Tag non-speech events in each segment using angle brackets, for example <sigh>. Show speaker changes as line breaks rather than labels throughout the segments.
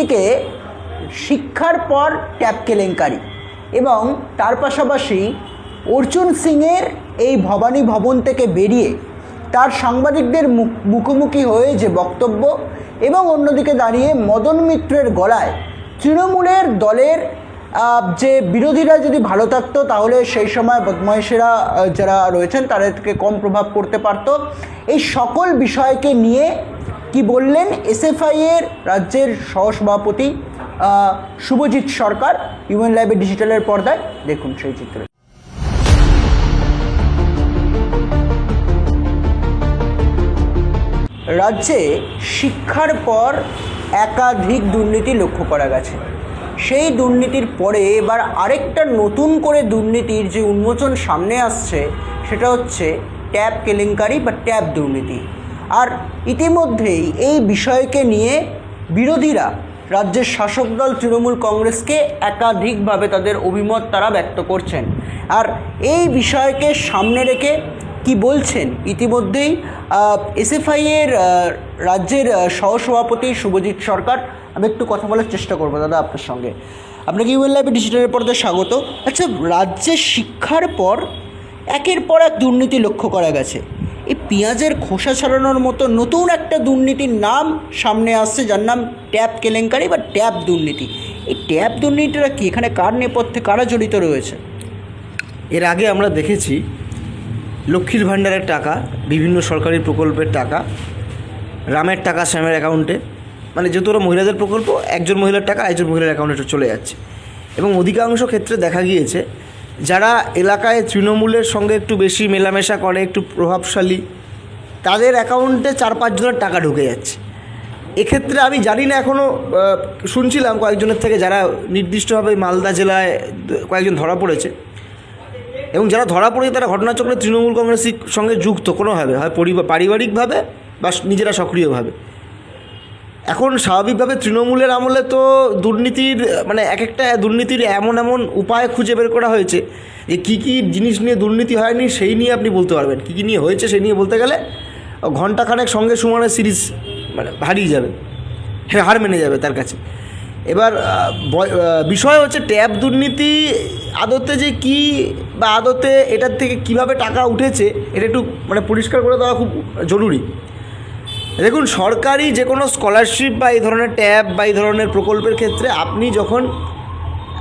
একদিকে শিক্ষার পর ট্যাপ কেলেঙ্কারি। এবং তার পাশাপাশি অর্জুন সিংয়ের এই ভবানী ভবন থেকে বেরিয়ে তার সাংবাদিকদের মুখ মুখোমুখি হয়ে যে বক্তব্য এবং অন্যদিকে দাঁড়িয়ে মদন মিত্রের গলায় তৃণমূলের দলের যে বিরোধীরা যদি ভালো থাকতো তাহলে সেই সময় বদমাইশেরা যারা রয়েছেন তাদেরকে কম প্রভাব পড়তে পারতো। এই সকল বিষয়কে নিয়ে কি বললেন? এসএফআই এর রাজ্যের সহসভাপতি শুভজিৎ সরকার ইউএন লাইভে ডিজিটালের পর্দায়। দেখুন সেই চিত্র। রাজ্যে শিক্ষার পর একাধিক দুর্নীতি লক্ষ্য করা গেছে। সেই দুর্নীতির পরে এবার আরেকটা নতুন করে দুর্নীতির যে উন্মোচন সামনে আসছে, সেটা হচ্ছে ট্যাব কেলেঙ্কারি বা ট্যাব দুর্নীতি। আর ইতিমধ্যেই এই বিষয়কে নিয়ে বিরোধীরা রাজ্যের শাসক দল তৃণমূল কংগ্রেসকে একাধিকভাবে তাদের অভিমত তারা ব্যক্ত করছেন। আর এই বিষয়কে সামনে রেখে কি বলছেন? ইতিমধ্যেই এসএফআই এর আহ, রাজ্যের সহসভাপতি শুভজিৎ সরকার। আমি একটু কথা বলার চেষ্টা করব দাদা আপনার সঙ্গে। আপনাকে ইউএন লাইভে ডিজিটালের পর্দায় স্বাগত। আচ্ছা রাজ্যে শিক্ষার পর একের পর এক দুর্নীতি লক্ষ্য করা গেছে। এই পেঁয়াজের খোসা ছাড়ানোর মতো নতুন একটা দুর্নীতির নাম সামনে আসছে, যার নাম ট্যাপ কেলেঙ্কারি বা ট্যাপ দুর্নীতি। এই ট্যাপ দুর্নীতিটা কি? এখানে কার নেপথ্যে কারা জড়িত রয়েছে?
এর আগে আমরা দেখেছি লক্ষ্মীর ভাণ্ডারের টাকা, বিভিন্ন সরকারি প্রকল্পের টাকা, রামের টাকা, শ্যামের অ্যাকাউন্টে। মানে যেহেতু ওরা মহিলাদের প্রকল্প, একজন মহিলার টাকা একজন মহিলার অ্যাকাউন্টে চলে যাচ্ছে। এবং অধিকাংশ ক্ষেত্রে দেখা গিয়েছে যারা এলাকায় তৃণমূলের সঙ্গে একটু বেশি মেলামেশা করে, একটু প্রভাবশালী, তাদের অ্যাকাউন্টে চার পাঁচজনের টাকা ঢুকে যাচ্ছে। এক্ষেত্রে আমি জানি না এখনও শুনছিলাম কয়েকজনের থেকে যারা নির্দিষ্টভাবে মালদা জেলায় কয়েকজন ধরা পড়েছে। এবং যারা ধরা পড়েছে, তারা ঘটনাচক্রে তৃণমূল কংগ্রেসের সঙ্গে যুক্ত কোনোভাবে, হয় পরিবার পারিবারিকভাবে বা নিজেরা সক্রিয়ভাবে। এখন স্বাভাবিকভাবে তৃণমূলের আমলে তো দুর্নীতির মানে এক একটা দুর্নীতির এমন এমন উপায় খুঁজে বের করা হয়েছে যে কী কী জিনিস নিয়ে দুর্নীতি হয়নি সেই নিয়ে আপনি বলতে পারবেন। কী কী নিয়ে হয়েছে সেই নিয়ে বলতে গেলে ঘন্টাখানেক সঙ্গে সুমানের সিরিজ মানে হারিয়ে যাবে। হ্যাঁ হার মেনে যাবে তার কাছে। এবার বিষয় হচ্ছে ট্যাব দুর্নীতি আদতে যে কি বা আদতে এটার থেকে কীভাবে টাকা উঠেছে, এটা একটু মানে পরিষ্কার করে দেওয়া খুব জরুরি। দেখুন, সরকারি যে কোনো স্কলারশিপ বা এই ধরনের ট্যাব বা এই ধরনের প্রকল্পের ক্ষেত্রে আপনি যখন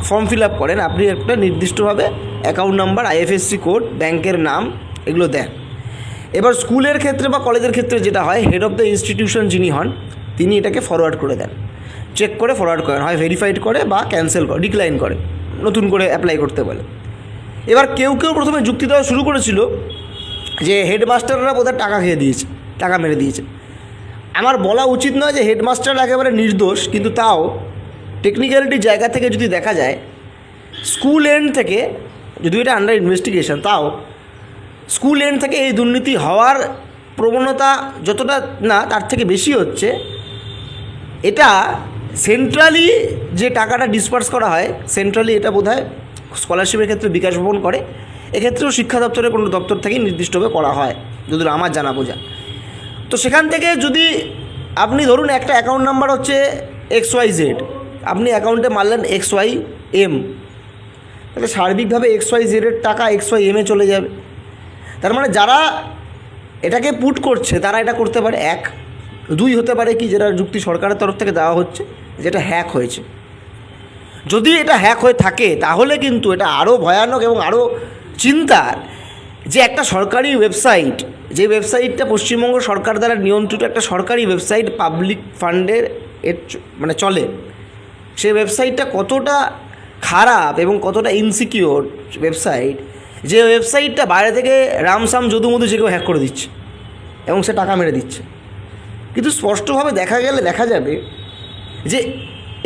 ফর্ম ফিল আপ করেন, আপনি একটা নির্দিষ্টভাবে অ্যাকাউন্ট নাম্বার আইএফএসসি কোড ব্যাংকের নাম, এগুলো দেন। এবার স্কুলের ক্ষেত্রে বা কলেজের ক্ষেত্রে যেটা হয় হেড অফ দ্য ইনস্টিটিউশন যিনি হন, তিনি এটাকে ফরওয়ার্ড করে দেন। চেক করে ফরওয়ার্ড করেন, হয় ভেরিফাইড করে বা ক্যান্সেল করে ডিক্লাইন করে, নতুন করে অ্যাপ্লাই করতে বলে। এবার কেউ কেউ প্রথমে যুক্তি দেওয়া শুরু করেছিল যে হেডমাস্টাররা বোধহয় টাকা খেয়ে দিয়েছে, টাকা মেরে দিয়েছে। আমার বলা উচিত নয় যে হেডমাস্টার একেবারে নির্দোষ, কিন্তু তাও টেকনিক্যালিটির জায়গা থেকে যদি দেখা যায় স্কুল এন্ড থেকে, যদি এটা আন্ডার ইনভেস্টিগেশন তাও স্কুল এন্ড থেকে এই দুর্নীতি হওয়ার প্রবণতা যতটা না, তার থেকে বেশি হচ্ছে। এটা সেন্ট্রালি যে টাকাটা ডিসপার্স করা হয় সেন্ট্রালি এটা বোধ হয় স্কলারশিপের ক্ষেত্রে বিকাশ ভবন করে। এক্ষেত্রেও শিক্ষা দপ্তরের কোনো দপ্তর থেকেই নির্দিষ্টভাবে করা হয়, যদি আমার জানা বোঝা। তো সেখান থেকে যদি আপনি ধরুন একটা অ্যাকাউন্ট নাম্বার হচ্ছে এক্স ওয়াই জেড আপনি অ্যাকাউন্টে মারলেন এক্স ওয়াই এম তাহলে সার্বিকভাবে এক্স ওয়াই জেডের টাকা এক্স ওয়াই এমে চলে যাবে। তার মানে যারা এটাকে পুট করছে, তারা এটা করতে পারে, এক। দুই হতে পারে কি, যেটা যুক্তি সরকারের তরফ থেকে দেওয়া হচ্ছে, যেটা হ্যাক হয়েছে। যদি এটা হ্যাক হয়ে থাকে, তাহলে কিন্তু এটা আরও ভয়ানক এবং আরও চিন্তার যে একটা সরকারি ওয়েবসাইট যে ওয়েবসাইটটা পশ্চিমবঙ্গ সরকার দ্বারা নিয়ন্ত্রিত একটা সরকারি ওয়েবসাইট পাবলিক ফান্ডের এর মানে চলে। সেই ওয়েবসাইটটা কতটা খারাপ এবং কতটা ইনসিকিওর ওয়েবসাইট যে ওয়েবসাইটটা বাইরে থেকে রামসাম যদুমধু যে কেউ হ্যাক করে দিচ্ছে এবং সে টাকা মেরে দিচ্ছে। কিন্তু স্পষ্টভাবে দেখা গেলে, দেখা যাবে যে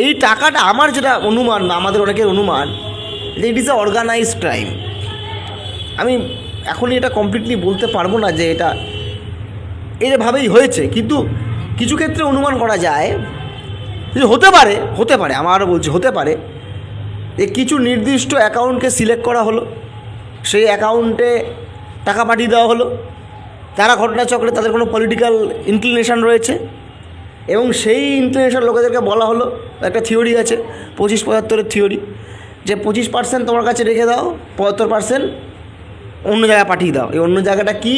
এই টাকাটা আমার যেটা অনুমান বা আমাদের অনেকের অনুমান, যে it is a organise crime আমি এখনই এটা কমপ্লিটলি বলতে পারব না যে এটা এভাবেই হয়েছে, কিন্তু কিছু ক্ষেত্রে অনুমান করা যায় যে হতে পারে হতে পারে, আমার আরও বলছি, হতে পারে। যে কিছু নির্দিষ্ট অ্যাকাউন্টকে সিলেক্ট করা হলো, সেই অ্যাকাউন্টে টাকা পাঠিয়ে দেওয়া হলো, তারা ঘটনাচক্রে তাদের কোনো পলিটিক্যাল ইনক্লিনেশন রয়েছে, এবং সেই ইন্টারন্যাশনাল লোকেদেরকে বলা হলো, একটা থিওরি আছে, পঁচিশ পঁচাত্তরের থিওরি যে পঁচিশ পার্সেন্ট তোমার কাছে রেখে দাও, পঁচাত্তর পার্সেন্ট অন্য জায়গায় পাঠিয়ে দাও। এই অন্য জায়গাটা কি?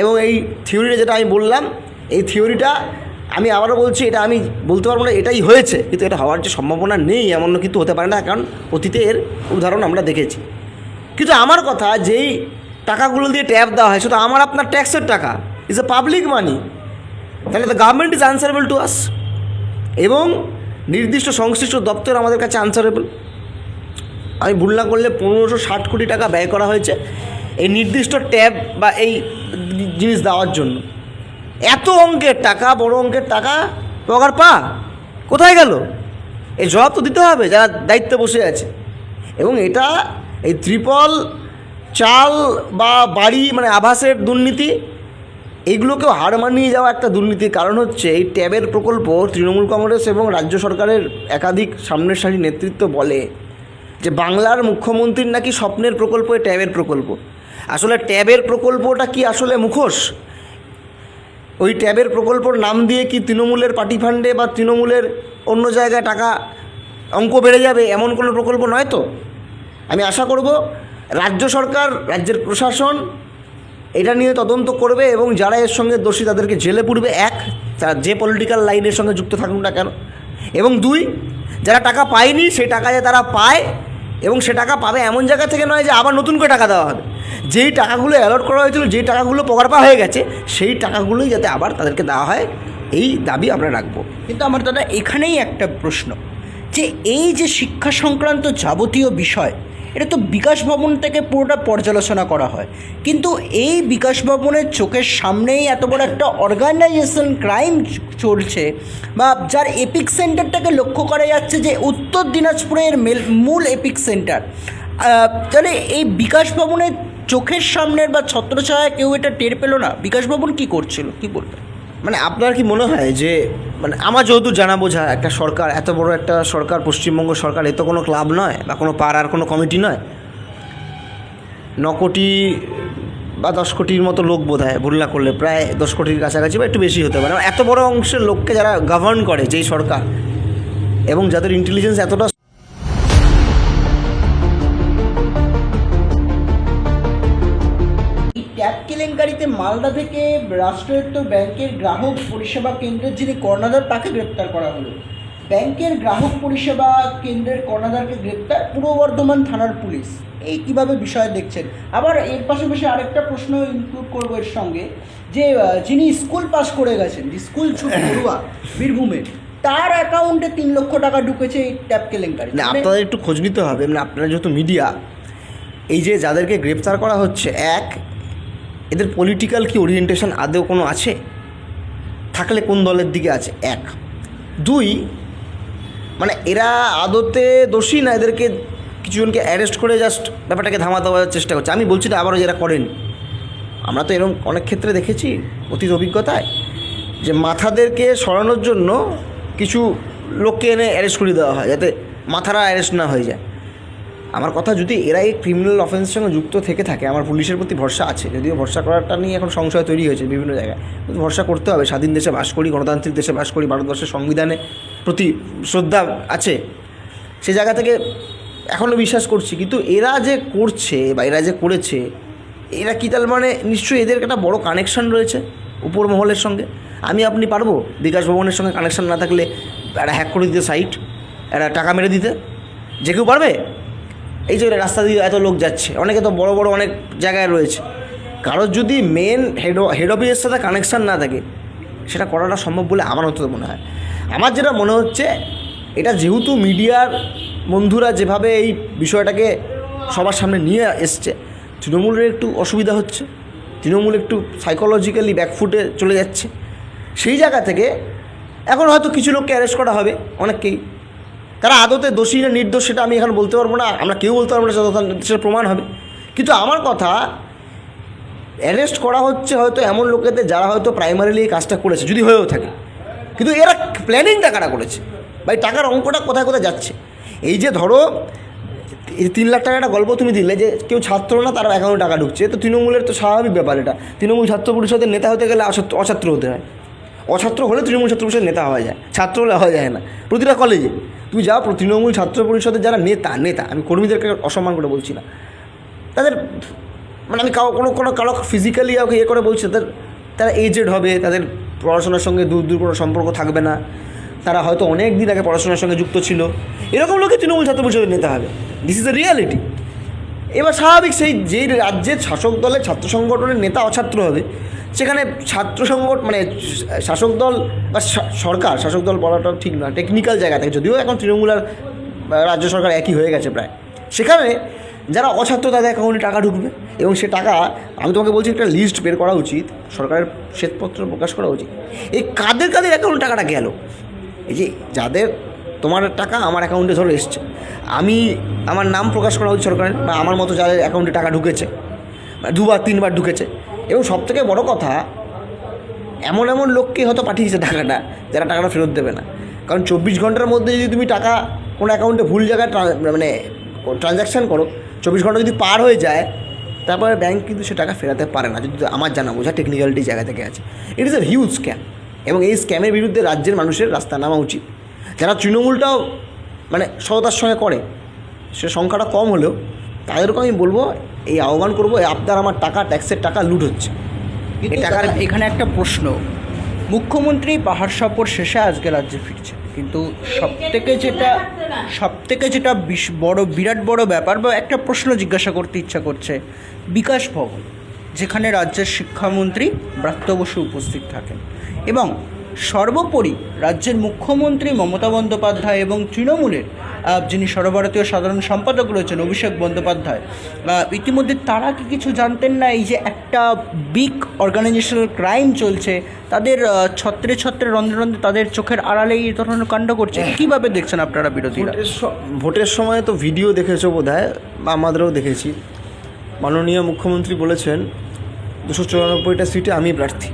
এবং এই থিওরিটা যেটা আমি বললাম, এই থিওরিটা আমি আবারও বলছি, এটা আমি বলতে পারব না, এটাই হয়েছে। কিন্তু এটা হওয়ার যে সম্ভাবনা নেই এমন কিন্তু হতে পারে না, কারণ অতীতে এর উদাহরণ আমরা দেখেছি। কিন্তু আমার কথা, যেই টাকাগুলো দিয়ে ট্যাপ দেওয়া হয়, সেটা আমার আপনার ট্যাক্সের টাকা। ইজ এ পাবলিক মানি তাহলে the government is answerable to us এবং নির্দিষ্ট সংশ্লিষ্ট দপ্তর আমাদের কাছে আনসারেবল আমি ভুল না করলে পনেরোশো ষাট কোটি টাকা ব্যয় করা হয়েছে। এই নির্দিষ্ট ট্যাব বা এই জিনিস দেওয়ার জন্য। এত অঙ্কের টাকা, বড় অঙ্কের টাকা, পগার পা, কোথায় গেল? এই জবাব তো দিতে হবে, যারা দায়িত্বে বসে আছে। এবং এটা এই ত্রিপল, চাল বা বাড়ি মানে আভাসের দুর্নীতি এইগুলোকেও হার মানিয়ে যাওয়া একটা দুর্নীতির কারণ হচ্ছে, এই ট্যাবের প্রকল্প তৃণমূল কংগ্রেস এবং রাজ্য সরকারের একাধিক সামনের সারি নেতৃত্ব বলে যে বাংলার মুখ্যমন্ত্রীর নাকি স্বপ্নের প্রকল্প, এই ট্যাবের প্রকল্প। আসলে ট্যাবের প্রকল্পটা কি আসলে মুখোশ? ওই ট্যাবের প্রকল্পর নাম দিয়ে কি তৃণমূলের পার্টি ফান্ডে বা তৃণমূলের অন্য জায়গায় টাকা, অঙ্ক বেড়ে যাবে এমন কোনো প্রকল্প নয় তো? আমি আশা করব রাজ্য সরকার, রাজ্যের প্রশাসন এটা নিয়ে তদন্ত করবে এবং যারা এর সঙ্গে দোষী তাদেরকে জেলে পুড়বে, এক, তারা যে পলিটিক্যাল লাইনের সঙ্গে যুক্ত থাকুন না কেন? এবং দুই, যারা টাকা পায়নি, সেই টাকা যে তারা পায় এবং সে টাকা পাবে এমন জায়গা থেকে নয় যে আবার নতুন করে টাকা দেওয়া হবে। যেই টাকাগুলো অ্যালট করা হয়েছিল, যেই টাকাগুলো পকারপা হয়ে গেছে, সেই টাকাগুলোই যাতে আবার তাদেরকে দেওয়া হয়, এই দাবি আমরা রাখব।
কিন্তু আমার দাদা, এখানেই একটা প্রশ্ন, যে এই যে শিক্ষা সংক্রান্ত যাবতীয় বিষয়, এটা তো বিকাশ ভবন থেকে পুরোটা পর্যালোচনা করা হয়। কিন্তু এই বিকাশ ভবনের চোখের সামনেই এত বড় একটা অর্গানাইজেশন ক্রাইম চলছে, বা যার এপিক সেন্টারটাকে লক্ষ্য করা যাচ্ছে যে উত্তর দিনাজপুরের মেল- মূল এপিক সেন্টার তাহলে এই বিকাশ ভবনের চোখের সামনের বা ছত্রছায়া কেউ এটা টের পেল না? বিকাশ ভবন কী করছিল? কী বলবেন?
মানে আপনার কি মনে হয় যে মানে আমার যেহেতু জানা বোঝা, একটা সরকার, এত বড় একটা সরকার, পশ্চিমবঙ্গ সরকার, এ তো কোনো ক্লাব নয় বা কোনো পাড়ার কোনো কমিটি নয়। ন কোটি বা দশ কোটির মতো লোক বোধ হয় ভুল না করলে, প্রায় দশ কোটির কাছাকাছি বা একটু বেশি হতে পারে। এত বড় অংশের লোককে যারা গভর্ন করে, যেই সরকার, এবং যাদের ইন্টেলিজেন্স এতটা
মালদা থেকে রাষ্ট্রায়ত্ত ব্যাংকের গ্রাহক পরিষেবা কেন্দ্রের যিনি কর্ণধার তাকে গ্রেপ্তার করা হলো। ব্যাংকের গ্রাহক পরিষেবা কেন্দ্রের কর্ণধারকে গ্রেপ্তার পূর্ব বর্ধমান থানার পুলিশ। এই কীভাবে বিষয় দেখছেন? আবার এর পাশাপাশি আরেকটা প্রশ্ন ইনক্লুড করব এর সঙ্গে যে যিনি স্কুল পাস করে গেছেন যে স্কুল ছুটি <coughs> পড়ুয়া বীরভূমে তার অ্যাকাউন্টে তিন লক্ষ টাকা ঢুকেছে এই ট্যাপ কেলেঙ্কারি।
না আপনাদের একটু খোঁজ নিতে হবে। মানে আপনারা যেহেতু মিডিয়া এই যে যাদেরকে গ্রেপ্তার করা হচ্ছে এক এদের পলিটিক্যাল কি ওরিয়েন্টেশন আদৌ কোনো আছে? থাকলে কোন দলের দিকে আছে? এক। দুই মানে এরা আদতে দোষী না? এদেরকে কিছুজনকে অ্যারেস্ট করে জাস্ট ব্যাপারটাকে ধামা দেওয়ার চেষ্টা করছে। আমি বলছি না আবারও যারা করেন। আমরা তো এরকম অনেক ক্ষেত্রে দেখেছি অতীত অভিজ্ঞতায় যে মাথাদেরকে সরানোর জন্য কিছু লোককে এনে অ্যারেস্ট করে দেওয়া হয়, যাতে মাথারা অ্যারেস্ট না হয়ে যায়। আমার কথা যদি এরা এই ক্রিমিনাল অফেন্সের সঙ্গে যুক্ত থেকে থাকে, আমার পুলিশের প্রতি ভরসা আছে। যদিও ভরসা করাটা নিয়ে এখন সংশয় তৈরি হয়েছে বিভিন্ন জায়গায়। কিন্তু ভরসা করতে হবে। স্বাধীন দেশে বাস করি, গণতান্ত্রিক দেশে বাস করি, ভারতবর্ষের সংবিধানে প্রতি শ্রদ্ধা আছে। সে জায়গা থেকে এখনও বিশ্বাস করছি। কিন্তু এরা যে করছে বা এরা যে করেছে, এরা কি তার মানে নিশ্চয়ই এদের একটা বড় কানেকশন রয়েছে উপর মহলের সঙ্গে? আমি, আপনি পারব বিকাশ ভবনের সঙ্গে কানেকশন না থাকলে একটা হ্যাক করে দিতে সাইট একটা টাকা মেরে দিতে? যে কেউ পারবে? এই যে রাস্তা দিয়ে এত লোক যাচ্ছে, অনেকে তো বড় বড় অনেক জায়গায় রয়েছে। কারোর যদি মেন হেড হেড অফিসের সাথে কানেকশান না থাকে, সেটা করাটা সম্ভব বলে আমার অন্তত মনে হয়। আমার যেটা মনে হচ্ছে, এটা যেহেতু মিডিয়ার বন্ধুরা যেভাবে এই বিষয়টাকে সবার সামনে নিয়ে এসছে, তৃণমূলের একটু অসুবিধা হচ্ছে, তৃণমূল একটু সাইকোলজিক্যালি ব্যাকফুটে চলে যাচ্ছে। সেই জায়গা থেকে এখন হয়তো কিছু লোককে অ্যারেস্ট করা হবে, অনেককেই। তারা আদতে দোষী না নির্দোষ সেটা আমি এখন বলতে পারব না। আমরা কেউ বলতে পারব না সেটা প্রমাণ হবে। কিন্তু আমার কথা অ্যারেস্ট করা হচ্ছে হয়তো এমন লোকেদের যারা হয়তো প্রাইমারিলি এই কাজটা করেছে, যদি হয়েও থাকে। কিন্তু এরা প্ল্যানিংটা কারা করেছে? বা এই টাকার অঙ্কটা কোথায় কোথায় যাচ্ছে? এই যে ধরো, এই তিন লাখ টাকা একটা গল্প তুমি দিলে যে কেউ ছাত্র না, তার অ্যাকাউন্টে টাকা ঢুকছে। তো তৃণমূলের তো স্বাভাবিক ব্যাপার এটা। তৃণমূল ছাত্র পরিষদের নেতা হতে গেলে অছাত্র হতে হয়। অছাত্র হলে তৃণমূল ছাত্র পরিষদের নেতা হওয়া যায়, ছাত্র হলে হওয়া যায় না। প্রতিটা কলেজে তুমি যাও, তৃণমূল ছাত্র পরিষদের যারা নেতা নেতা, আমি কর্মীদেরকে অসম্মান করে বলছি না। তাদের মানে আমি কাউ, কোনো কোনো, কারও ফিজিক্যালি কাউকে ইয়ে করে বলছি তাদের, তারা এজেড হবে, তাদের পড়াশোনার সঙ্গে দূর দূর কোনো সম্পর্ক থাকবে না। তারা হয়তো অনেক দিন আগে পড়াশোনার সঙ্গে যুক্ত ছিল। এরকম লোকে তৃণমূল ছাত্র পরিষদের নেতা হবে। দিস ইজ দ্য রিয়ালিটি এবার স্বাভাবিক সেই যেই রাজ্যের শাসক দলের ছাত্র সংগঠনের নেতা অছাত্র হবে, সেখানে ছাত্র সংগঠন মানে শাসক দল বা সরকার, শাসক দল বলাটা ঠিক না টেকনিক্যাল জায়গা থেকে, যদিও এখন তৃণমূল আর রাজ্য সরকার একই হয়ে গেছে প্রায়। সেখানে যারা অছাত্র তাদের অ্যাকাউন্টে টাকা ঢুকবে এবং সে টাকা, আমি তোমাকে বলছি একটা লিস্ট বের করা উচিত, সরকারের শ্বেতপত্র প্রকাশ করা উচিত। এই কাদের কাদের অ্যাকাউন্টে টাকাটা গেল? এই যে যাদের তোমার টাকা আমার অ্যাকাউন্টে ধরে এসছে। আমি আমার নাম প্রকাশ করা উচিত সরকারের, বা আমার মতো যাদের অ্যাকাউন্টে টাকা ঢুকেছে দুবার, তিনবার ঢুকেছে। এবং সবথেকে বড় কথা, এমন এমন লোককে হয়তো পাঠিয়েছে টাকাটা, যারা টাকাটা ফেরত দেবে না। কারণ চব্বিশ ঘণ্টার মধ্যে যদি তুমি টাকা কোনো অ্যাকাউন্টে ভুল জায়গায় মানে ট্রানজ্যাকশান করো, চব্বিশ ঘণ্টা যদি পার হয়ে যায়, তারপরে ব্যাংক কিন্তু সে টাকা ফেরাতে পারে না। যদি আমার জানা বোঝা টেকনিক্যালিটি জায়গা থেকে আছে। It is a huge scam এবং এই স্ক্যামের বিরুদ্ধে রাজ্যের মানুষের রাস্তা নামা উচিত। যারা তৃণমূলটাও মানে সততার সঙ্গে করে সে সংখ্যাটা কম হলেও তাদেরকে আমি বলব এই আহ্বান করব আপনার আমার টাকা ট্যাক্সের টাকা লুট হচ্ছে। টাকার
এখানে একটা প্রশ্ন। মুখ্যমন্ত্রী পাহাড় সফর শেষে আজকে রাজ্যে ফিরছে। কিন্তু সব থেকে যেটা সব থেকে যেটা বিশ বড় বিরাট বড় ব্যাপার বা একটা প্রশ্ন জিজ্ঞাসা করতে ইচ্ছা করছে বিকাশ ভবন যেখানে রাজ্যের শিক্ষামন্ত্রী ব্রাত্য বসু উপস্থিত থাকেন। এবং সর্বোপরি রাজ্যের মুখ্যমন্ত্রী মমতা বন্দ্যোপাধ্যায় এবং তৃণমূলের যিনি সর্বভারতীয় সাধারণ সম্পাদক রয়েছেন অভিষেক বন্দ্যোপাধ্যায় ইতিমধ্যে তারা কি কিছু জানতেন না? এই যে একটা বিগ অর্গানাইজেশনাল ক্রাইম চলছে তাদের ছত্রে ছত্রে রন্ধ্রে রন্ধ্রে তাদের চোখের আড়ালে এই ধরনের কাণ্ড করছে। কীভাবে দেখছেন আপনারা বিরোধীরা?
ভোটের সময় তো ভিডিও দেখেছ বোধ হয় বা আমাদেরও দেখেছি। মাননীয় মুখ্যমন্ত্রী বলেছেন দুশো চুরানব্বইটা সিটে আমি প্রার্থী।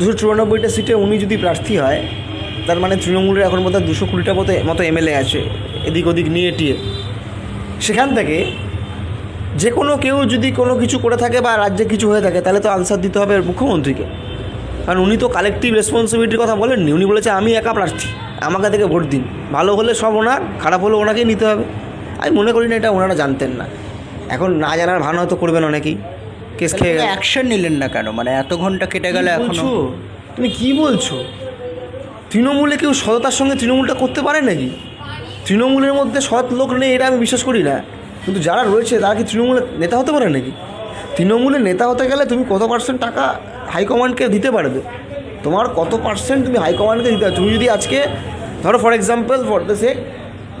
দুশো চুরানব্বইটা সিটে উনি যদি প্রার্থী হয়, তার মানে তৃণমূলের এখন বোধহয় দুশো কুড়িটা মতো মতো এমএলএ আছে, এদিক ওদিক নিয়ে টিয়ে। সেখান থেকে যে কোনো কেউ যদি কোনো কিছু করে থাকে বা রাজ্যে কিছু হয়ে থাকে, তাহলে তো আনসার দিতে হবে মুখ্যমন্ত্রীকে। কারণ উনি তো কালেকটিভ রেসপন্সিবিলিটির কথা বলেননি। উনি বলেছে, আমি একা প্রার্থী, আমাকে থেকে ভোট দিন। ভালো হলে সব ওনার, খারাপ হলে ওনাকেই নিতে হবে। আমি মনে করি না এটা ওনারা জানতেন না। এখন না জানার ভান হয়তো করবেন অনেকেই। কেস খেয়ে গেলে।
অ্যাকশন নিলেন না কেন? মানে এত ঘণ্টা কেটে গেলে
এখনও? তুমি কি বলছো? তৃণমূলে কেউ সততার সঙ্গে তৃণমূলটা করতে পারে নাকি? তৃণমূলের মধ্যে সৎ লোক নেই এটা আমি বিশ্বাস করি না। কিন্তু যারা রয়েছে তারা কি তৃণমূলের নেতা হতে পারে নাকি? তৃণমূলের নেতা হতে গেলে তুমি কত পার্সেন্ট টাকা হাইকমান্ডকে দিতে পারবে? তোমার কত পার্সেন্ট তুমি হাইকমান্ডকে দিতে তুমি যদি আজকে ধরো for example for the sake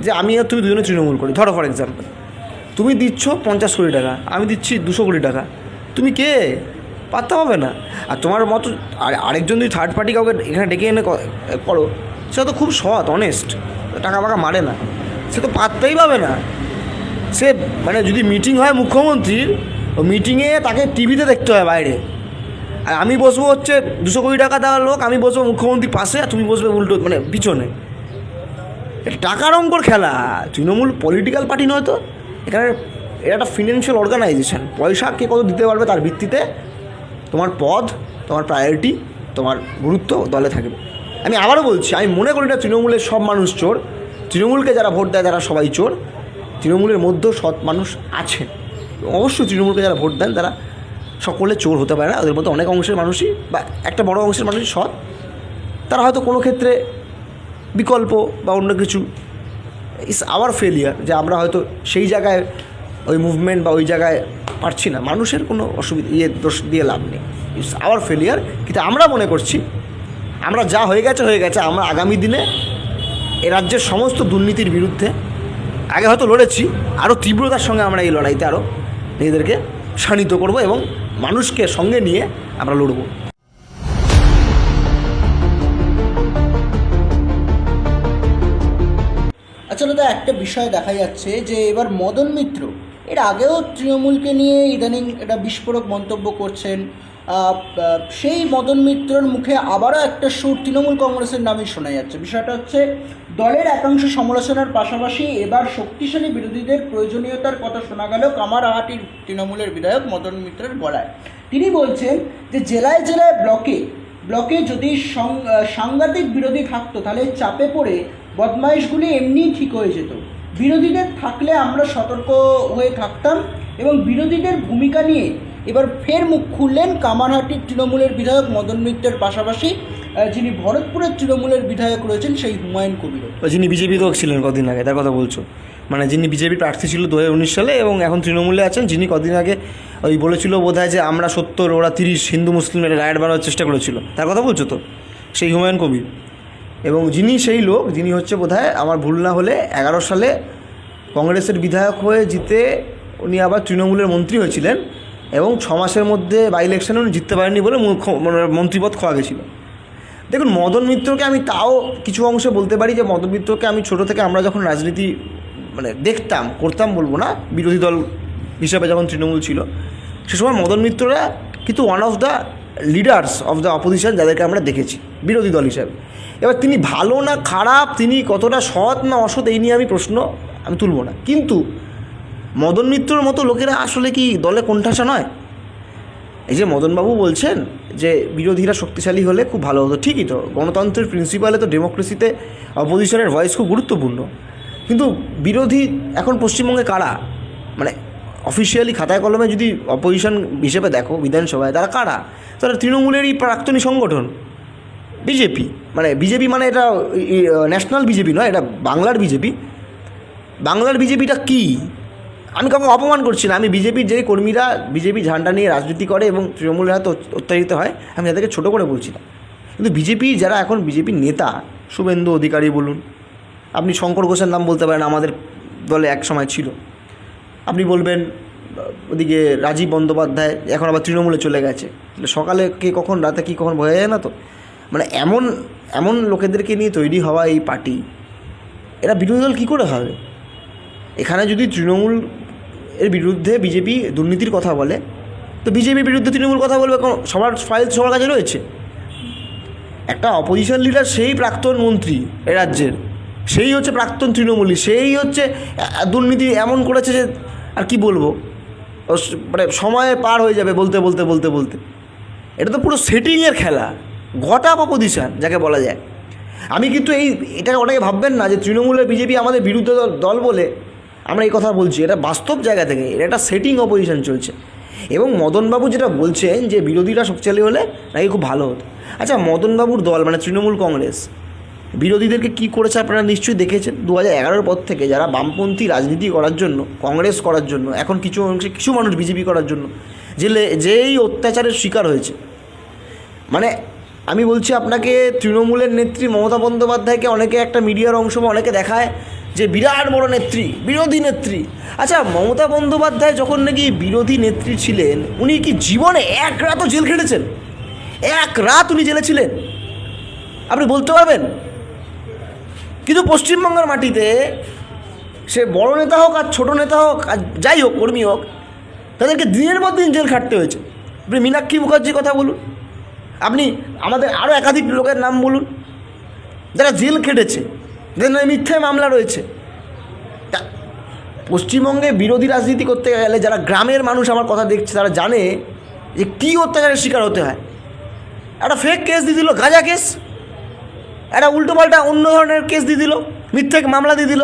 যে আমি আর তুমি দুজনে তৃণমূল করি ধরো ফর এক্সাম্পল তুমি দিচ্ছ পঞ্চাশ কোটি টাকা আমি দিচ্ছি দুশো কোটি টাকা। তুমি কে? পাত্তা পাবে না। আর তোমার মতো আর আরেকজন যদি থার্ড পার্টি কাউকে এখানে ডেকে এনে করো সে তো খুব সৎ অনেস্ট টাকা ফাকা মারে না। সে তো পাত্তাই পাবে না। সে মানে যদি মিটিং হয় মুখ্যমন্ত্রীর, ও মিটিংয়ে তাকে টিভিতে দেখতে হয় বাইরে। আর আমি বসবো হচ্ছে দুশো কোটি টাকা দেওয়ার লোক, আমি বসবো মুখ্যমন্ত্রী পাশে আর তুমি বসবে উল্টো মানে পিছনে। এটা টাকার অঙ্কর খেলা। তৃণমূল পলিটিক্যাল পার্টি নয় তো? এখানে এটা একটা ফিনান্সিয়াল অর্গানাইজেশন পয়সা কে কত দিতে পারবে তার ভিত্তিতে তোমার পদ, তোমার প্রায়োরিটি তোমার গুরুত্ব দলে থাকবে। আমি আবারও বলছি, আমি মনে করি না তৃণমূলের সব মানুষ চোর। তৃণমূলকে যারা ভোট দেয় তারা সবাই চোর। তৃণমূলের মধ্যেও সৎ মানুষ আছে অবশ্যই তৃণমূলকে যারা ভোট দেন তারা সকলে চোর হতে পারে না। ওদের মধ্যে অনেক অংশের মানুষই বা একটা বড় অংশের মানুষই সৎ। তারা হয়তো কোনো ক্ষেত্রে বিকল্প বা অন্য কিছু ইস আওয়ার ফেলিয়ার যে আমরা হয়তো সেই জায়গায় ওই মুভমেন্ট বা ওই জায়গায় পারছি না। মানুষের কোনো অসুবিধা ইয়ে দোষ দিয়ে লাভ নেই। ইটস আওয়ার ফেলিয়ার কিন্তু আমরা মনে করছি, আমরা যা হয়ে গেছে হয়ে গেছে। আমরা আগামী দিনে এ রাজ্যের সমস্ত দুর্নীতির বিরুদ্ধে আগে হয়তো লড়েছি আরও তীব্রতার সঙ্গে আমরা এই লড়াইতে আরও নিজেদেরকে শানিত করব এবং মানুষকে সঙ্গে নিয়ে আমরা লড়বো।
আচ্ছা দাদা একটা বিষয় দেখা যাচ্ছে যে এবার মদন মিত্র এর আগেও তৃণমূলকে নিয়ে ইদানিং একটা বিস্ফোরক মন্তব্য করছেন। সেই মদন মিত্রর মুখে আবারও একটা সুর তৃণমূল কংগ্রেসের নামে শোনা যাচ্ছে। বিষয়টা হচ্ছে, দলের একাংশ সমালোচনার পাশাপাশি এবার শক্তিশালী বিরোধীদের প্রয়োজনীয়তার কথা শোনা গেল কামারহাটির তৃণমূলের বিধায়ক মদন মিত্রের গলায়। তিনি বলছেন যে, জেলায় জেলায় ব্লকে ব্লকে যদি সাংঘাতিক বিরোধী থাকতো, তাহলে চাপে পড়ে বদমাইশগুলি এমনিই ঠিক হয়ে যেত। বিরোধীদের থাকলে আমরা সতর্ক হয়ে থাকতাম এবং বিরোধীদের ভূমিকা নিয়ে এবার ফের মুখ খুললেন কামারহাটির তৃণমূলের বিধায়ক মদন মিত্রের পাশাপাশি যিনি ভরতপুরের তৃণমূলের বিধায়ক রয়েছেন সেই হুমায়ুন কবিরও।
বা যিনি বিজেপি তো ছিলেন কদিন আগে, তার কথা বলছো। মানে যিনি বিজেপি প্রার্থী ছিল দু সালে এবং এখন তৃণমূলে আছেন, যিনি কদিন আগে ওই বলেছিল বোধ যে আমরা সত্তর, ওরা তিরিশ হিন্দু, মুসলিমের একটা রায়ট বানানোর চেষ্টা করেছিল। তার কথা বলছো তো? সেই হুমায়ুন কবির। এবং যিনি সেই লোক, যিনি হচ্ছে বোধ আমার ভুল না হলে এগারো সালে কংগ্রেসের বিধায়ক হয়ে জিতে উনি আবার তৃণমূলের মন্ত্রী হয়েছিলেন এবং ছ মাসের মধ্যে বাই ইলেকশনে উনি জিততে পারেননি বলে মানে মন্ত্রীপদ খোয়া গেছিল। দেখুন, মদন মিত্রকে আমি তাও কিছু অংশে বলতে পারি যে, মদন মিত্রকে আমি ছোট থেকে আমরা যখন রাজনীতি মানে দেখতাম, করতাম বলব না, বিরোধী দল হিসাবে যখন তৃণমূল ছিল, সে সময় মদন মিত্ররা কিন্তু one of the leaders of the opposition যাদেরকে আমরা দেখেছি, বিরোধী দল হিসাবে। এবার তিনি ভালো না খারাপ, তিনি কতটা সৎ না অসৎ, এই নিয়ে আমি প্রশ্ন আমি তুলব না। কিন্তু মদন মিত্রর মতো লোকেরা আসলে কি দলে কোণঠাসা নয়? এই যে মদনবাবু বলছেন যে বিরোধীরা শক্তিশালী হলে খুব ভালো হতো। ঠিকই তো, গণতন্ত্রের প্রিন্সিপালে তো ডেমোক্রেসিতে অপোজিশনের ভয়েস খুব গুরুত্বপূর্ণ। কিন্তু বিরোধী এখন পশ্চিমবঙ্গে কারা? মানে অফিসিয়ালি খাতায় কলমে যদি অপোজিশন হিসেবে দেখো বিধানসভায়, তারা কারা? তারা তৃণমূলেরই প্রাক্তনী সংগঠন বিজেপি মানে বিজেপি মানে এটা ন্যাশনাল বিজেপি নয়, এটা বাংলার বিজেপি বাংলার বিজেপিটা কি? আমি কাউকে অপমান করছি না, আমি বিজেপির যে কর্মীরা বিজেপি ঝান্ডা নিয়ে রাজনীতি করে এবং তৃণমূলের হাতে অত্যাচারিত হয়, আমি তাদেরকে ছোটো করে বলছি না। কিন্তু বিজেপি যারা এখন বিজেপির নেতা, শুভেন্দু অধিকারী বলুন, আপনি শঙ্কর ঘোষের নাম বলতে পারেন, আমাদের দলে এক সময় ছিল। আপনি বলবেন, ওদিকে রাজীব বন্দ্যোপাধ্যায় এখন আবার তৃণমূলে চলে গেছে। সকালে কে কখন, রাতে কী কখন বোঝা যায় না তো? মানে এমন এমন লোকেদেরকে নিয়ে তৈরি হওয়া এই পার্টি, এরা বিরোধী দল কী করে হবে? এখানে যদি তৃণমূল এর বিরুদ্ধে বিজেপি দুর্নীতির কথা বলে, তো বিজেপির বিরুদ্ধে তৃণমূল কথা বলবে সবার ফাইল সবার কাছে রয়েছে। একটা অপোজিশন লিডার সেই প্রাক্তন মন্ত্রী এ রাজ্যের, সেই হচ্ছে প্রাক্তন তৃণমূলী, সেই হচ্ছে দুর্নীতি এমন করেছে যে আর কি বলব? মানে সময় পার হয়ে যাবে বলতে বলতে বলতে বলতে। এটা তো পুরো সেটিংয়ের খেলা। ঘটা অপোজিশন যাকে বলা যায়। আমি কিন্তু এই এটা অনেকে ভাববেন না যে তৃণমূলের বিজেপি আমাদের বিরুদ্ধে দল- বলে আমরা এই কথা বলছি। এটা বাস্তব জায়গা থেকে, এটা একটা সেটিং অপোজিশন চলছে। এবং মদনবাবু যেটা বলছেন যে বিরোধীরা শক্তিশালী হলে নাকি খুব ভালো হতো। আচ্ছা মদনবাবুর দল মানে তৃণমূল কংগ্রেস বিরোধীদেরকে কি করেছে আপনারা নিশ্চয়ই দেখেছেন? দু হাজার এগারোর পর থেকে যারা বামপন্থী রাজনীতি করার জন্য, কংগ্রেস করার জন্য, এখন কিছু অংশে কিছু মানুষ বিজেপি করার জন্য, জেলে, যেই অত্যাচারের শিকার হয়েছে। মানে আমি বলছি আপনাকে, তৃণমূলের নেত্রী মমতা বন্দ্যোপাধ্যায়কে অনেকে একটা মিডিয়ার অংশ অনেকে দেখায় যে বিরাট বড় নেত্রী, বিরোধী নেত্রী। আচ্ছা মমতা বন্দ্যোপাধ্যায় যখন নাকি বিরোধী নেত্রী ছিলেন, উনি কি জীবনে এক রাতও জেল খেটেছেন? এক রাত উনি জেলে ছিলেন? আপনি বলতে পারবেন? কিন্তু পশ্চিমবঙ্গের মাটিতে সে বড় নেতা হোক আর ছোটো নেতা হোক আর যাই হোক, কর্মী হোক, তাদেরকে দিনের পর দিন জেল খাটতে হয়েছে। আপনি মীনাক্ষী মুখার্জির কথা বলুন, আপনি আমাদের আরও একাধিক লোকের নাম বলুন, যারা জেল খেটেছে, যাদের মিথ্যে মামলা রয়েছে। পশ্চিমবঙ্গে বিরোধী রাজনীতি করতে গেলে যারা গ্রামের মানুষ আমার কথা দেখছে, তারা জানে যে কী অত্যাচারের শিকার হতে হয়। একটা ফেক কেস দিয়ে দিল গাঁজা কেস একটা উল্টোপাল্টা অন্য ধরনের কেস দিয়ে দিল, মিথ্যে মামলা দিয়ে দিল।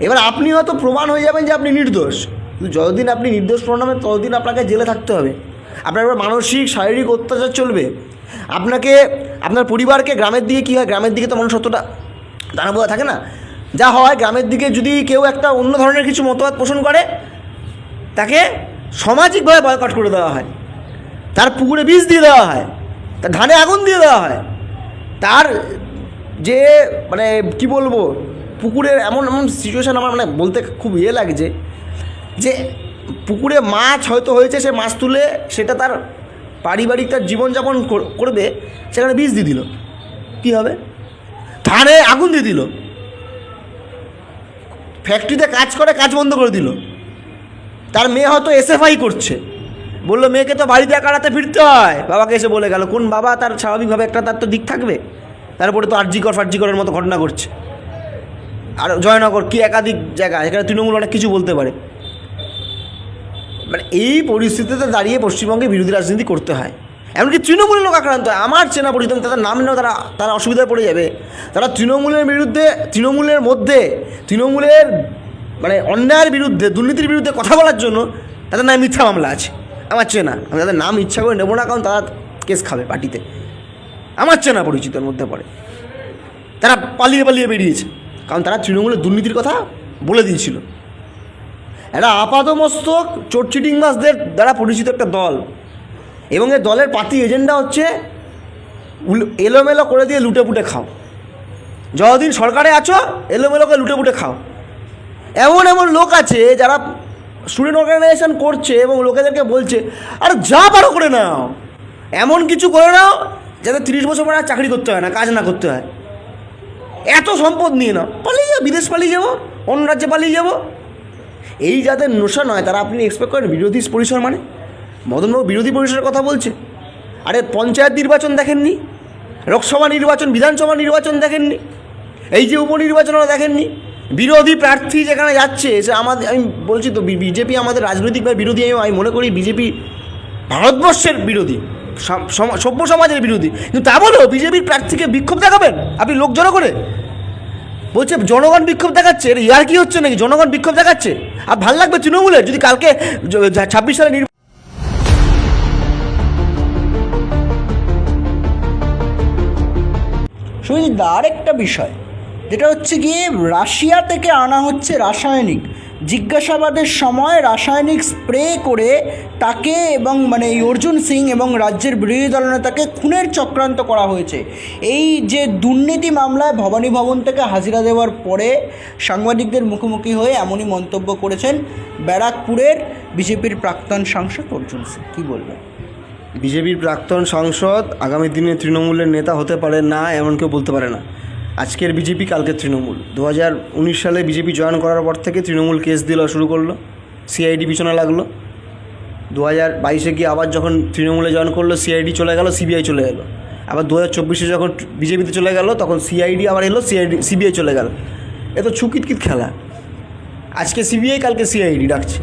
এবার আপনি হয়তো প্রমাণ হয়ে যাবেন যে আপনি নির্দোষ। কিন্তু যতদিন আপনি নির্দোষ প্রমাণ হবেন, ততদিন আপনাকে জেলে থাকতে হবে। আপনার এবার মানসিক, শারীরিক অত্যাচার চলবে। আপনাকে, আপনার পরিবারকে গ্রামের দিকে কী হয়? গ্রামের দিকে তো মানুষ অতটা জানা বোঝা থাকে না। যা হয়, গ্রামের দিকে যদি কেউ একটা অন্য ধরনের কিছু মতবাদ পোষণ করে, তাকে সামাজিকভাবে বয়কট করে দেওয়া হয়। তার পুকুরে বীজ দিয়ে দেওয়া হয়। তার ধানে আগুন দিয়ে দেওয়া হয়। তার যে মানে কি বলব, পুকুরের এমন এমন সিচুয়েশান আমার মানে বলতে খুব ইয়ে লাগছে যে, পুকুরে মাছ হয়তো হয়েছে, সে মাছ তুলে সেটা তার পারিবারিক তার জীবনযাপন কর- করবে, সেখানে বীজ দিয়ে দিল। কী হবে? ধানে আগুন দিয়ে দিল। ফ্যাক্টরিতে কাজ করে, কাজ বন্ধ করে দিল। তার মেয়ে হয়তো এসএফআই করছে। বলল, মেয়েকে তো বাড়িতে কাটাতে ফিরতে হয়। বাবাকে এসে বলে গেল, কোন বাবা তার স্বাভাবিকভাবে একটা তার তো দিক থাকবে? তারপরে তো আরজিকর ফার্জিকরের মতো ঘটনা ঘটছে। আর জয়নগর কি একাধিক জায়গা, এখানে তৃণমূল অনেক কিছু বলতে পারে। মানে এই পরিস্থিতিতে দাঁড়িয়ে পশ্চিমবঙ্গে বিরোধী রাজনীতি করতে হয়। এমনকি তৃণমূলের লোক আক্রান্ত হয়। আমার চেনা পরিচিত, তাদের নাম নেও তারা তারা অসুবিধায় পড়ে যাবে। তারা তৃণমূলের বিরুদ্ধে, তৃণমূলের মধ্যে, তৃণমূলের মানে অন্যায়ের বিরুদ্ধে, দুর্নীতির বিরুদ্ধে কথা বলার জন্য তাদের নামে মিথ্যা মামলা আছে। আমার চেনা আমি তাদের নাম ইচ্ছা করে নেব না, কারণ তারা কেস খাবে পার্টিতে। আমার চেনা পরিচিতর মধ্যে পড়ে। তারা পালিয়ে পালিয়ে বেরিয়েছে। কারণ তারা তৃণমূলের দুর্নীতির কথা বলে দিয়েছিল। একটা আপাতমস্তক চোরচিটিংবাজদের দ্বারা পরিচিত একটা দল। এবং এ দলের পার্টি এজেন্ডা হচ্ছে এলোমেলো করে দিয়ে লুটে পুটে খাও। যতদিন সরকারে আছো, এলোমেলোকে লুটে পুটে খাও। এমন এমন লোক আছে যারা স্টুডেন্ট অর্গানাইজেশন করছে এবং লোকেদেরকে বলছে, আর যা পারো করে নাও। এমন কিছু করে নাও যাতে তিরিশ বছর পরে আর চাকরি করতে হয় না, কাজ না করতে হয়। এত সম্পদ নিয়ে নাও। পালিয়ে যাও, বিদেশ পালিয়ে যাব, অন্য রাজ্যে পালিয়ে যাব। এই যাদের নেশা নয় তারা আপনি এক্সপেক্ট করেন বিরোধী পরিসর মানে? মদনবাবু বিরোধী পরিসরের কথা বলছে। আরে পঞ্চায়েত নির্বাচন দেখেননি? লোকসভা নির্বাচন, বিধানসভা নির্বাচন দেখেননি? এই যে উপনির্বাচন ওরা দেখেননি? বিরোধী প্রার্থী যেখানে যাচ্ছে, সে আমাদের, আমি বলছি তো বিজেপি আমাদের রাজনৈতিকভাবে বিরোধী, আমি মনে করি বিজেপি ভারতবর্ষের বিরোধী সভ্য সমাজের বিরোধী। কিন্তু তা বলেও বিজেপির প্রার্থীকে বিক্ষোভ দেখাবেন? আপনি লোক জড়ো করে। বলছে, জনগণ বিক্ষোভ দেখাচ্ছে ইয়ার কি হচ্ছে নাকি? জনগণ বিক্ষোভ দেখাচ্ছে? আর ভালো লাগবে তৃণমূলের, যদি কালকে ছাব্বিশ সালে নির্বাচন
দা, আরেকটা বিষয়। যেটা হচ্ছে গিয়ে রাশিয়া থেকে আনা হচ্ছে রাসায়নিক। জিজ্ঞাসাবাদের সময় রাসায়নিক স্প্রে করে তাকে এবং মানে অর্জুন সিং এবং রাজ্যের বিরোধী দলনেতাকে খুনের চক্রান্ত করা হয়েছে। এই যে দুর্নীতি মামলায় ভবানী ভবন থেকে হাজিরা দেওয়ার পরে সাংবাদিকদের মুখোমুখি হয়ে এমনই মন্তব্য করেছেন ব্যারাকপুরের বিজেপির প্রাক্তন সাংসদ অর্জুন সিং। কী বলবেন?
বিজেপির প্রাক্তন সাংসদ আগামী দিনে তৃণমূলের নেতা হতে পারে না, এমন কেউ বলতে পারে না। আজকের বিজেপি কালকের তৃণমূল। দু হাজার উনিশ সালে বিজেপি জয়েন করার পর থেকে তৃণমূল কেস দিল শুরু করল, সিআইডি পিছনে লাগল। দু হাজার বাইশে গিয়ে আবার যখন তৃণমূলে জয়েন করল, সিআইডি চলে গেল, সিবিআই চলে গেলো। আবার দু হাজার চব্বিশে যখন বিজেপিতে চলে গেল, তখন সিআইডি আবার এলো, সিআইডি, সিবিআই চলে গেল। এ তো ছুকিতকিত খেলা। আজকে সিবিআই, কালকে সিআইডি ডাকছে।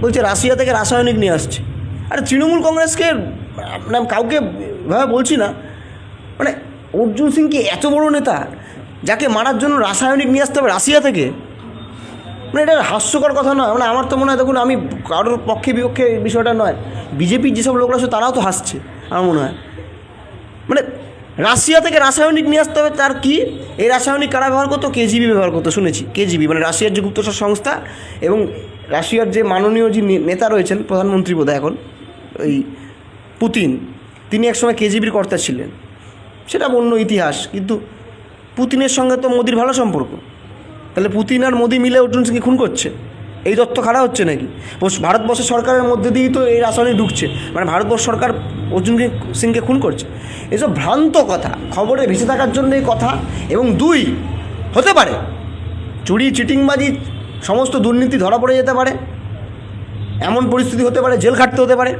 বলছে, রাশিয়া থেকে রাসায়নিক নিয়ে আসছে। আরে তৃণমূল কংগ্রেসকে মানে কাউকে ভাবে বলছি না মানে অর্জুন সিং কি এত বড় নেতা যাকে মারার জন্য রাসায়নিক নিয়ে আসতে হবে রাশিয়া থেকে? মানে এটা হাস্যকর কথা নয় মানে আমার তো মনে হয়, দেখুন, আমি কারোর পক্ষে বিপক্ষে এই বিষয়টা নয়। বিজেপির যেসব লোকরা আছে, তারাও তো হাসছে, আমার মনে হয়। মানে রাশিয়া থেকে রাসায়নিক নিয়ে আসতে হবে, তার কি? এই রাসায়নিক কারা ব্যবহার করতো? কেজিবি ব্যবহার করতো, শুনেছি, কেজিবি মানে রাশিয়ার যে গুপ্তচর সংস্থা এবং রাশিয়ার যে মাননীয় যে নেতা রয়েছেন, প্রধানমন্ত্রী বোধহয় এখন, ওই পুতিন, তিনি একসময় কেজিবির কর্তা ছিলেন। সেটা অন্য ইতিহাস, কিন্তু পুতিনের সঙ্গে তো মোদির ভালো সম্পর্ক। তাহলে পুতিন আর মোদি মিলে অর্জুন সিংকে খুন করছে? এই তথ্য খাড়া হচ্ছে নাকি? ভারতবর্ষের সরকারের মধ্যে দিয়েই তো এই রাসায়নিক ঢুকছে। মানে ভারতবর্ষ সরকার অর্জুনকে সিংকে খুন করছে। এসব ভ্রান্ত কথা, খবরে ভেসে থাকার জন্য এই কথা। এবং দুই, হতে পারে, চুরি, চিটিংবাজি, সমস্ত দুর্নীতি ধরা পড়ে যেতে পারে। এমন পরিস্থিতি হতে পারে, জেল খাটতে হতে পারে।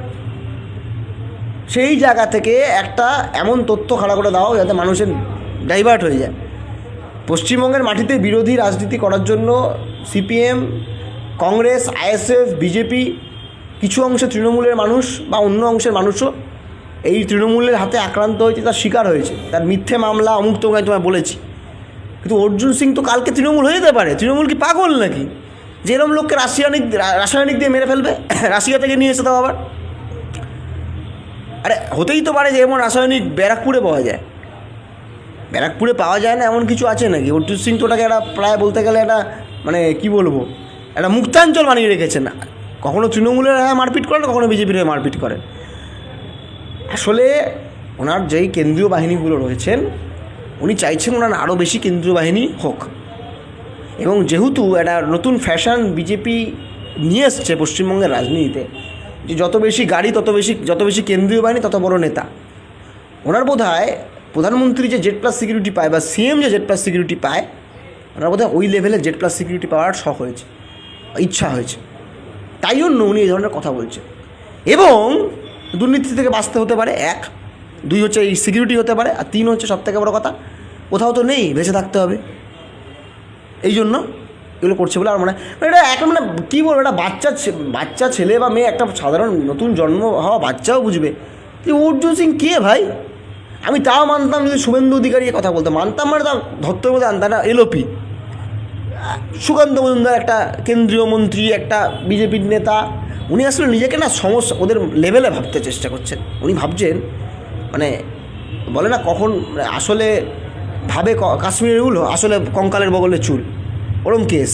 সেই জায়গা থেকে একটা এমন তথ্য খাড়া করে দাও যাতে মানুষের ডাইভার্ট হয়ে যায়। পশ্চিমবঙ্গের মাটিতে বিরোধী রাজনীতি করার জন্য সিপিএম, কংগ্রেস, আইএসএফ, বিজেপি কিছু অংশে তৃণমূলের মানুষ বা অন্য অংশের মানুষও এই তৃণমূলের হাতে আক্রান্ত হয়েছে, তার শিকার হয়েছে। তার মিথ্যে মামলা অমুক তোমায় তোমায় বলেছি। কিন্তু অর্জুন সিং তো কালকে তৃণমূল হয়ে যেতে পারে। তৃণমূল কি পাগল নাকি? যে এরম লোককে রাসায়নিক রাসায়নিক দিয়ে মেরে ফেলবে, রাশিয়া থেকে নিয়ে এসে দাও আবার। আরে, হতেই তো পারে যে এমন রাসায়নিক ব্যারাকপুরে পাওয়া যায়। ব্যারাকপুরে পাওয়া যায় না, এমন কিছু আছে নাকি? অর্জুন সিং তো ওটাকে একটা প্রায় বলতে গেলে একটা মানে কি বলব, একটা মুক্তাঞ্চল বানিয়ে রেখেছেন। কখনো তৃণমূলের হয়ে মারপিট করেন, কখনো বিজেপির হয়ে মারপিট করেন। আসলে ওনার যেই কেন্দ্রীয় বাহিনীগুলো রয়েছেন, উনি চাইছেন ওনার আরও বেশি কেন্দ্রীয় বাহিনী হোক। এবং যেহেতু একটা নতুন ফ্যাশন বিজেপি নিয়ে এসছে পশ্চিমবঙ্গের রাজনীতিতে যে যত বেশি গাড়ি, তত বেশি, যত বেশি কেন্দ্রীয় বাহিনী, তত বড় নেতা। ওনার বোধ হয় প্রধানমন্ত্রী যে জেড প্লাস সিকিউরিটি পায় বা সিএম যে জেড প্লাস সিকিউরিটি পায়, ওনার বোধ হয় ওই লেভেলে জেড প্লাস সিকিউরিটি পাওয়ার শখ হয়েছে, ইচ্ছা হয়েছে। তাই জন্য উনি এই ধরনের কথা বলছেন এবং দুর্নীতি থেকে বাঁচতে হতে পারে, এক। দুই হচ্ছে এই সিকিউরিটি হতে পারে, আর তিন হচ্ছে সব থেকে বড় কথা, কোথাও তো নেই, বেঁচে থাকতে হবে। এই জন্য এগুলো করছে বলে আর মানে মানে এটা একটা মানে কী বলব, এটা বাচ্চা বাচ্চা ছেলে বা মেয়ে, একটা সাধারণ নতুন জন্ম হওয়া বাচ্চাও বুঝবে। যে অর্জুন সিং কে ভাই? আমি তাও মানতাম যদি শুভেন্দু অধিকারী কথা বলতো, মানতাম মানে তার ধত্তর মধ্যে আনতাম না এলোপি সুকান্ত মজুমদার একটা কেন্দ্রীয় মন্ত্রী, একটা বিজেপির নেতা, উনি আসলে নিজেকে না সমস্যা, ওদের লেভেলে ভাবতে চেষ্টা করছেন। উনি ভাবছেন মানে বলে না কখন আসলে ভাবে কাশ্মীরের উল, আসলে কঙ্কালের বগলে চুল। ওরম কেস।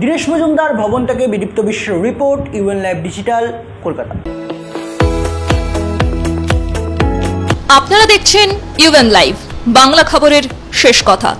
দীনেশ মজুমদার ভবন থেকে বিদীপ্ত বিশ্ব report UN live digital Kolkata.
আপনারা দেখছেন ইউএন লাইভ বাংলা খবরের শেষ কথা।